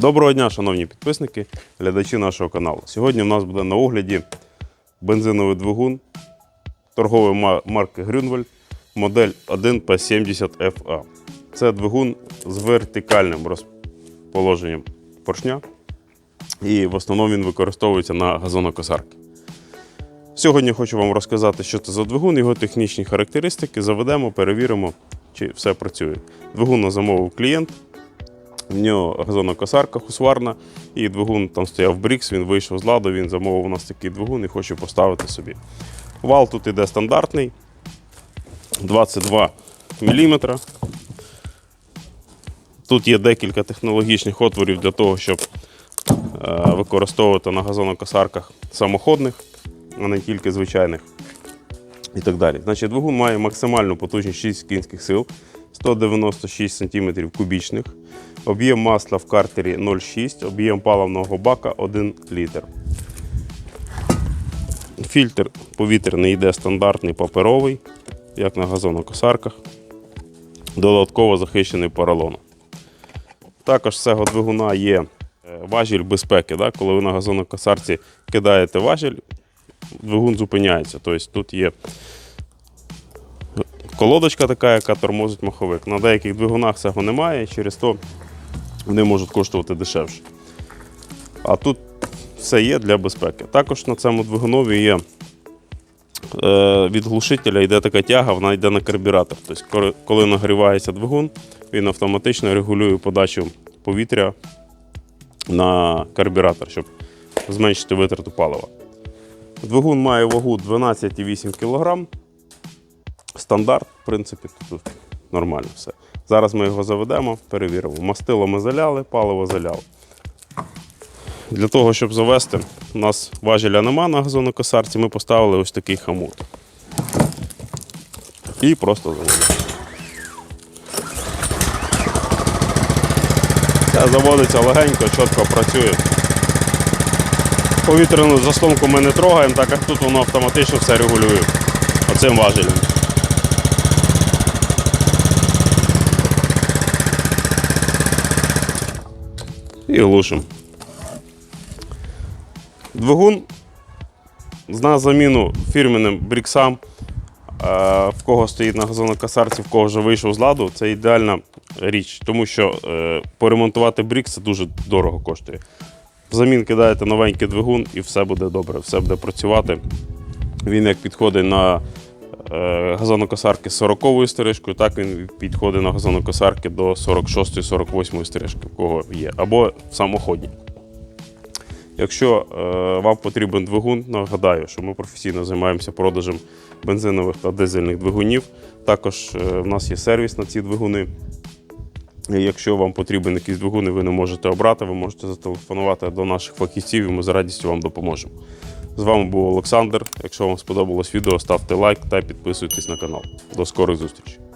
Доброго дня, шановні підписники, глядачі нашого каналу. Сьогодні у нас буде на огляді бензиновий двигун торгової марки Grünwald, модель 1P70FA. Це двигун з вертикальним розположенням поршня, і в основному він використовується на газонокосарки. Сьогодні хочу вам розказати, що це за двигун, його технічні характеристики. Заведемо, перевіримо, чи все працює. Двигун на замовив клієнт. В нього газонокосарка хусварна, і двигун там стояв Брікс, він вийшов з ладу, він замовив у нас такий двигун і хоче поставити собі. Вал тут іде стандартний 22 мм. Тут є декілька технологічних отворів для того, щоб е, використовувати на газонокосарках самоходних, а не тільки звичайних. І так далі. Значить, двигун має максимальну потужність 6 кінських сил, 196 см кубічних, об'єм масла в картері 0,6, об'єм паливного бака 1 літр. Фільтр повітряний йде стандартний паперовий, як на газонокосарках. Додатково захищений поролоном. Також з цього двигуна є е, важіль безпеки. Да? Коли ви на газонокосарці кидаєте важіль, двигун зупиняється. Тобто тут є колодочка така, яка тормозить маховик. На деяких двигунах цього немає, через то вони можуть коштувати дешевше. А тут все є для безпеки. Також на цьому двигунові є е, від глушителя йде така тяга, вона йде на карбюратор. Тобто, коли- нагрівається двигун, він автоматично регулює подачу повітря на карбюратор, щоб зменшити витрату палива. Двигун має вагу 12,8 кг. Стандарт, в принципі, тут нормально все. Зараз ми його заведемо, перевіримо. Мастило ми заляли, паливо заляли. Для того, щоб завести, у нас важеля нема на газонокосарці, ми поставили ось такий хамут. І просто заводимо. Це заводиться легенько, чітко працює. Повітряну заслонку ми не трогаємо, так як тут воно автоматично все регулює оцим важелем. І глушимо. Двигун на заміну фірменним бріксам, е, в кого стоїть на газонокосарці, в кого вже вийшов з ладу, це ідеальна річ, тому що е, поремонтувати брікс це дуже дорого коштує. Взамін кидаєте новенький двигун і все буде добре, все буде працювати. Він як підходить на газонокосарки з 40 стрижкою, так він підходить на газонокосарки до 46-48 стрижки, в кого є, або самоходні. Якщо е, вам потрібен двигун, нагадаю, що ми професійно займаємося продажем бензинових та дизельних двигунів. Також е, в нас є сервіс на ці двигуни. І якщо вам потрібен якийсь двигун і ви не можете обрати, ви можете зателефонувати до наших фахівців і ми з радістю вам допоможемо. З вами був Олександр. Якщо вам сподобалось відео, ставте лайк та підписуйтесь на канал. До скорих зустрічей!